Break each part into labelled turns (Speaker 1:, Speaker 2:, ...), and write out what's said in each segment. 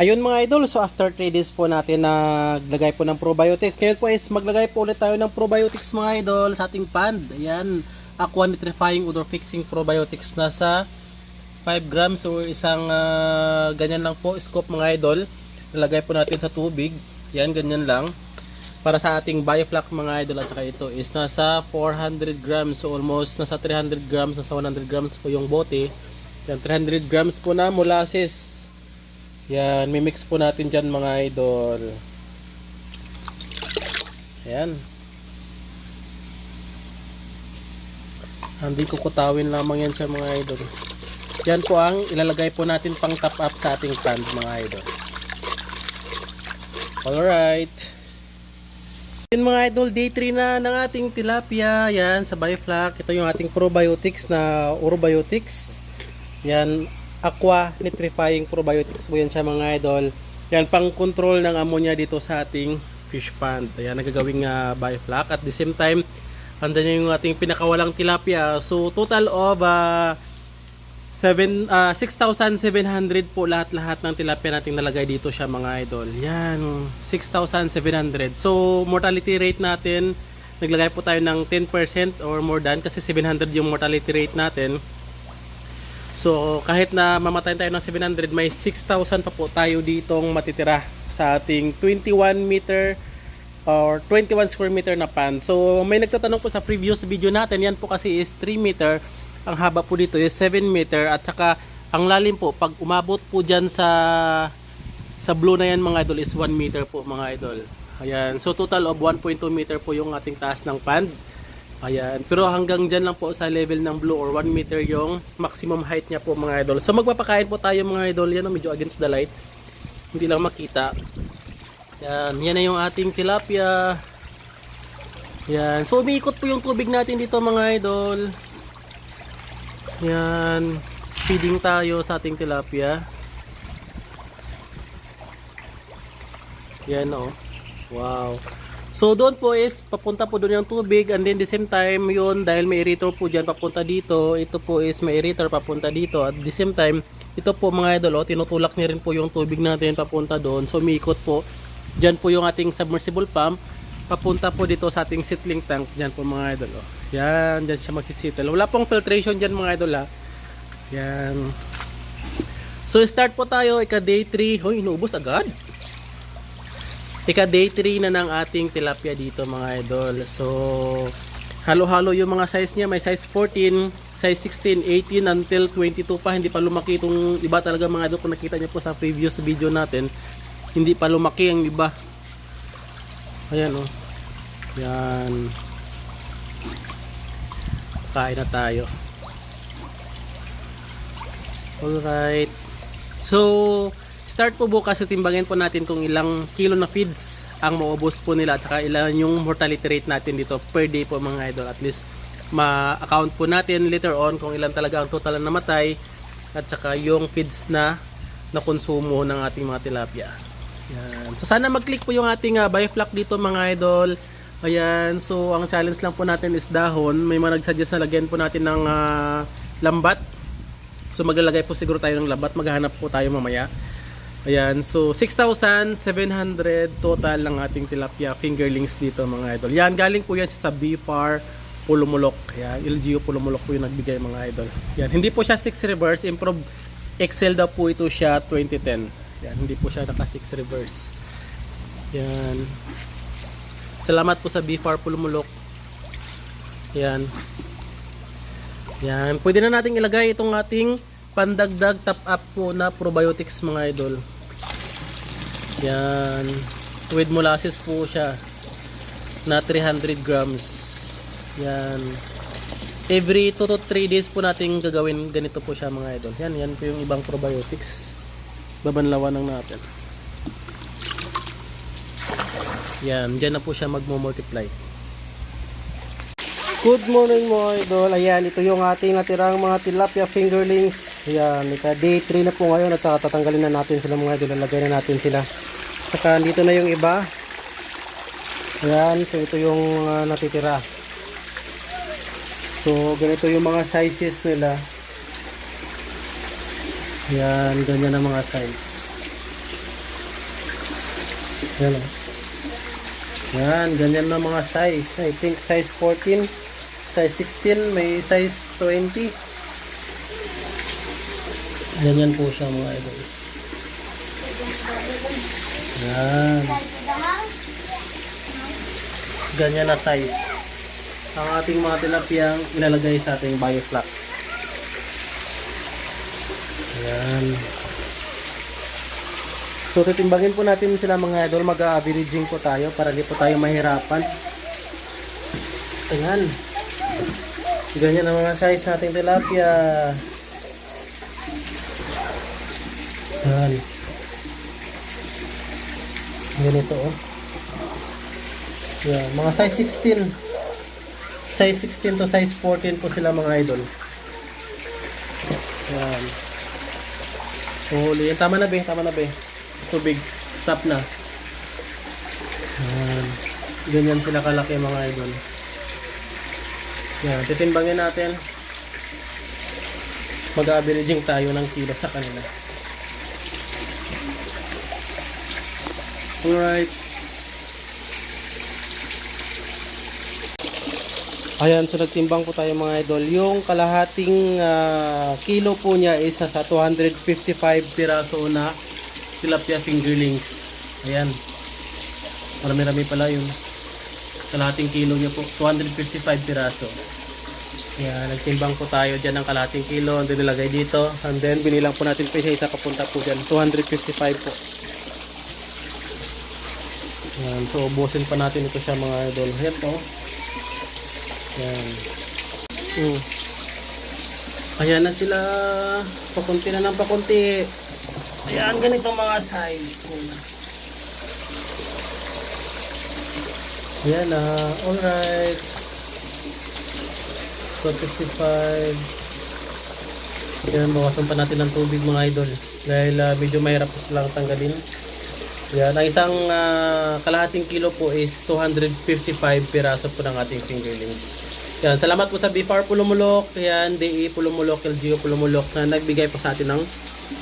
Speaker 1: Ayun mga idol, so after 3 days po natin naglagay po ng probiotics. Ngayon po is maglagay po ulit tayo ng probiotics mga idol sa ating pond. Ayan, Aqua Nitrifying Odor Fixing Probiotics na sa 5 grams or isang ah, ganyan lang po scoop mga idol. Nalagay po natin sa tubig. Yan, ganyan lang. Para sa ating biofloc mga idol at saka ito is nasa 400 grams. So almost nasa 300 grams, nasa 100 grams po yung bote. Yan, 300 grams po na molasses. Yan, mimix po natin dyan mga idol. Ayan. Hindi kukutawin lamang yan siya mga idol. Yan po ang ilalagay po natin pang top up sa ating pond mga idol. Alright. Yun mga idol, day 3 na ng ating tilapia. Yan, sa Bioflac. Ito yung ating probiotics na Orobiotics. Yan, Aqua Nitrifying Probiotics po yan siya mga idol. Yan, pang control ng ammonia dito sa ating fish pond. Ayan, nagagawing uh, Bioflac. At the same time, niya yung ating pinakawalang tilapia. So, total of uh, Seven, ah, 6,700 po lahat-lahat ng tilapia nating nalagay dito siya mga idol. Yan, 6,700. So, mortality rate natin, naglagay po tayo ng 10% or more than kasi 700 yung mortality rate natin. So, kahit na mamatay tayo ng 700, may 6,000 pa po tayo ditong matitira sa ating 21 meter or 21 square meter na pan. So, may nagtatanong po sa previous video natin, yan po kasi is 3 meter. Ang haba po dito is 7 meter at saka ang lalim po pag umabot po diyan sa sa blue na yan mga idol is 1 meter po mga idol. Ayan. So total of 1.2 meter po yung ating taas ng pond. Ayan. Pero hanggang dyan lang po sa level ng blue or 1 meter yung maximum height niya po mga idol. So magpapakain po tayo mga idol. Yan medyo against the light. Hindi lang makita. Yan. Yan na yung ating tilapia. Yan. So umiikot po yung tubig natin dito mga idol. Yan. Feeding tayo sa ating tilapia. Yan oh. Wow. So doon po is papunta po doon yung tubig and then the same time yun dahil may aerator po dyan papunta dito. Ito po is may aerator papunta dito at the same time ito po mga idol oh, tinutulak niya rin po yung tubig natin papunta doon. So umiikot po. Dyan po yung ating submersible pump papunta po dito sa ating settling tank dyan po mga idol oh. Yan, dyan siya magsisettle. Wala pong filtration dyan mga idol ha. Yan. So start po tayo ika day 3. Hoy, inuubos agad. Ika day 3 na ng ating tilapia dito mga idol. So halo-halo yung mga size niya. May size 14, size 16, 18 until 22 pa. Hindi pa lumaki itong iba talaga mga idol. Kung nakita niyo po sa previous video natin, hindi pa lumaki ang iba. Ayan oh. Yan. Kain na tayo. Alright. So, start po bukas timbangin po natin kung ilang kilo na feeds ang maubos po nila at saka ilan yung mortality rate natin dito per day po mga idol. At least ma-account po natin later on kung ilan talaga ang total na namatay at saka yung feeds na nakonsumo ng ating mga tilapia. Yan. So sana mag-click po yung ating uh, biofloc dito mga idol. Ayan, so ang challenge lang po natin is dahon. May mga nagsuggest na lagyan po natin ng ah, lambat. So maglalagay po siguro tayo ng lambat. Maghahanap po tayo mamaya. Ayan, so 6,700 total ng ating tilapia fingerlings dito mga idol. Yan, galing po yan sa BFAR Pulumulok. Ayan, LGU Pulumulok po yung nagbigay mga idol. Yan, hindi po siya 6 reverse. Improve Excel daw po ito siya 2010. Yan, hindi po siya naka 6 reverse. Yan. Salamat po sa BFAR Pulumulok. Yan. Yan. Pwede na nating ilagay itong ating pandagdag top up po na probiotics mga idol. Yan. With molasses po siya na 300 grams. Yan. Every 2 to 3 days po natin gagawin ganito po siya mga idol. Yan, yan po yung ibang probiotics. Babanlawan lang natin. Yan, dyan na po siya magmo-multiply. Good morning mga idol. Ayan, ito yung ating natirang mga tilapia fingerlings. Yan, ika day 3 na po ngayon at saka tatanggalin na natin sila mga idol. Lalagay na natin sila. Saka dito na yung iba. Ayan, so ito yung uh, natitira. So, ganito yung mga sizes nila. Yan, ganyan ang mga size. Yan o. Yan, ganyan na mga size. I think size 14, size 16, may size 20. Ganyan po siya mga idol. Yan. Ganyan na size. Ang ating mga tilapiyang ilalagay sa ating bioflak. Ayan. So, titimbangin po natin sila mga idol. Mag-averaging po tayo para hindi po tayo mahirapan. Ayan. Ganyan ang mga size sa ating tilapia. Ayan. Ganito oh. Yan, mga size 16. Size 16 to size 14 po sila mga idol. Yan. Huli. Yan, tama na be, tama na be. Tubig. Stop na. Yan. Ganyan sila kalaki mga idol. Yan, titimbangin natin. Mag-averaging tayo ng kilo sa kanila. Alright. Ayan, so nagtimbang po tayo mga idol. Yung kalahating ah, kilo po niya is sa 255 piraso na tilapia fingerlings. Ayan. Marami-rami pala yun. Kalahating kilo niya po, 255 piraso. Ayan, nagtimbang po tayo dyan ng kalahating kilo. Then nilagay dito. And then binilang po natin pa isa-isa papunta po dyan. 255 po. Ayan, so ubusin pa natin ito siya mga idol. Ayan po. Ayan. Mm. Ayan na sila. Pakunti na ng pakunti. Ayan, ganito mga size nila. Ayan na. Alright. So, 55. Ayan, bawasan pa natin ng tubig mga idol. Dahil ah, medyo mahirap lang tanggalin. Yan, ang isang ah, kalahating kilo po is 255 piraso po ng ating fingerlings. Yan, salamat po sa Bifar Pulumulok, yan, DE Pulumulok, LGO Pulumulok na nagbigay po sa atin ng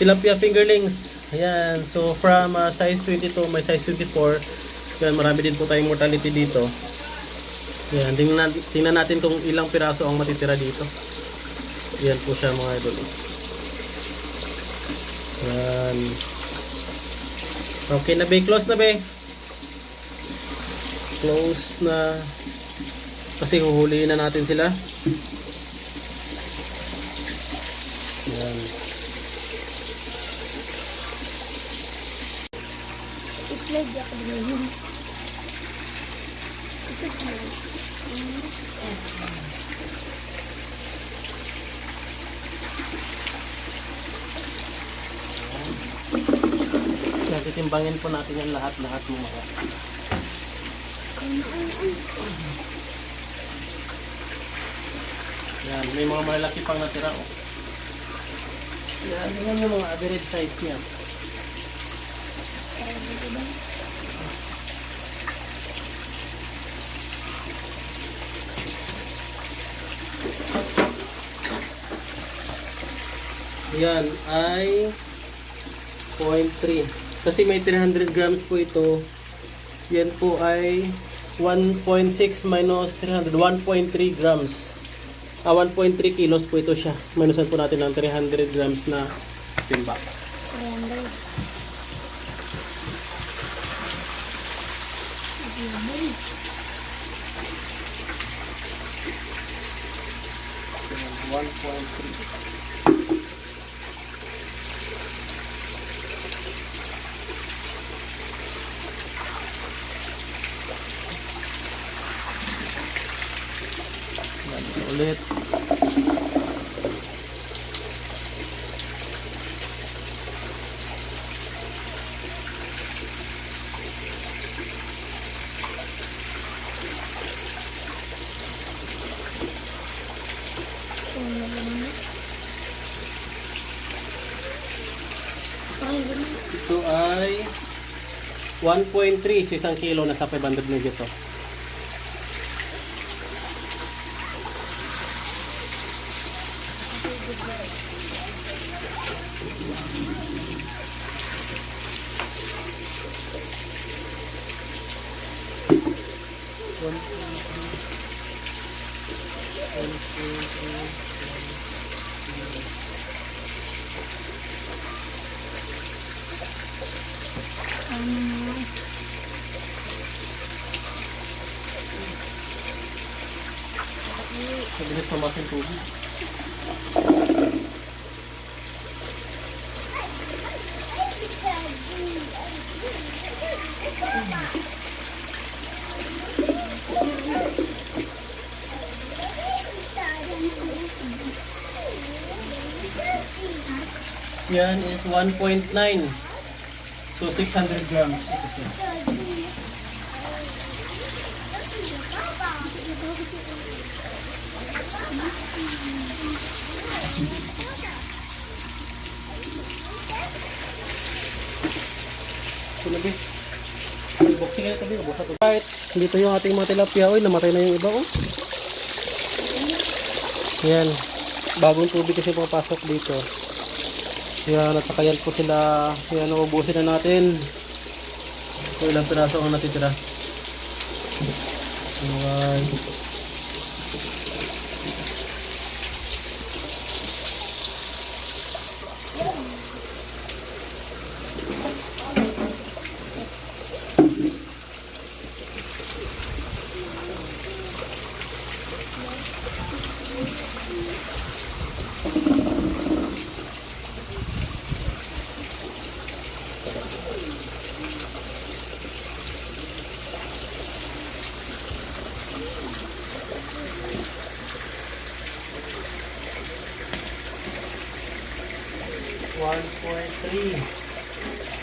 Speaker 1: tilapia fingerlings. Ayan, so from ah, size 22, may size 24. Yan, marami din po tayong mortality dito. Yan, tingnan tingnan natin kung ilang piraso ang matitira dito. Yan po siya mga idol. Yan. Okay na be, close na be. Close na. Kasi huhuliin na natin sila. Yan.
Speaker 2: Slide ako din. Isa
Speaker 1: titimbangin po natin yan lahat-lahat mga. Yan, may mga malaki pang natira. Oh. Yan, yan yung mga average size niya. Yan ay 0.3. Kasi may 300 grams po ito. Yan po ay 1.6 minus 300. 1.3 grams. Ah, 1.3 kilos po ito siya. Minusan po natin ng 300 grams na timba.
Speaker 2: Surrender.
Speaker 1: Yan, 1.3. Yan, ulit. Ito ay 1.3 sa isang kilo nasa 500 na dito. One, two, three. One, two, three. Mabilis tumas yung tubig. Yan is 1.9. So 600 grams. Ito. Tunabi. Boxing yan tabi. Busa to. Right. Dito yung ating mga tilapia. Uy, namatay na yung iba. Oh. Yan. Bagong tubig kasi papasok dito. Yan. At saka yan po sila. Yan. Ubusin na natin. So, ilang piraso ang natitira. Alright.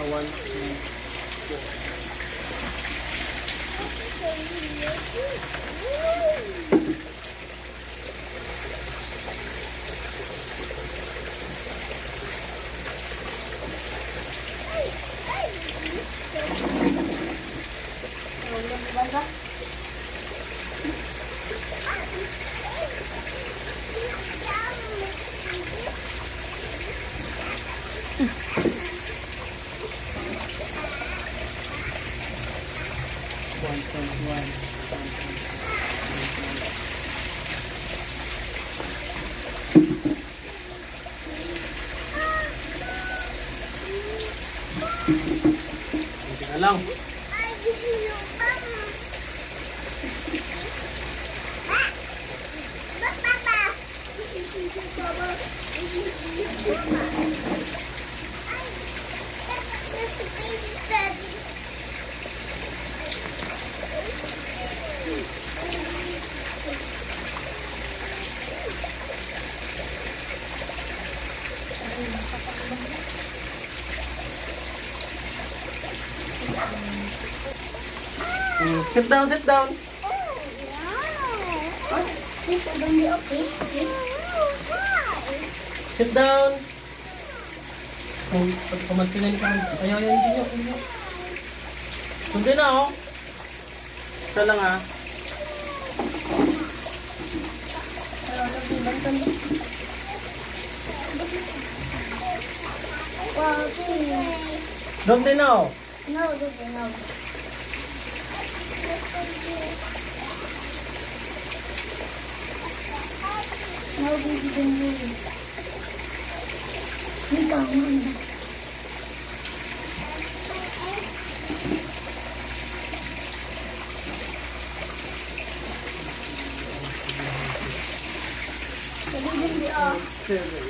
Speaker 1: Uh, one, three, four. One Hindi na lang. Mm, sit down, sit down. Sit down. Kung pag pamagkilan ka, ayaw yan din yun. hindi yun. Kundi na oh. Isa lang ah. Doon din na oh.
Speaker 2: No, Dudu, no. No, Dudu, no. Ikaw, manda. Dudu, ah. Ah.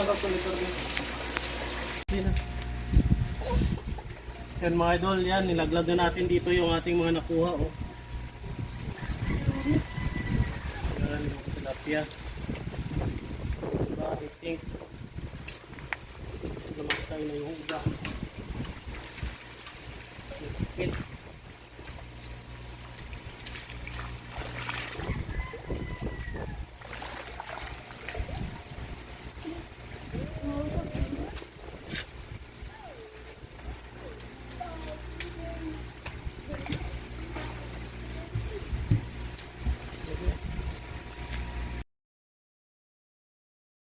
Speaker 1: isang calculator Yan mga idol, yan, nilaglag na natin dito yung ating mga nakuha. Oh. Yan, yung tilapia. Diba, I think, lumaki tayo na yung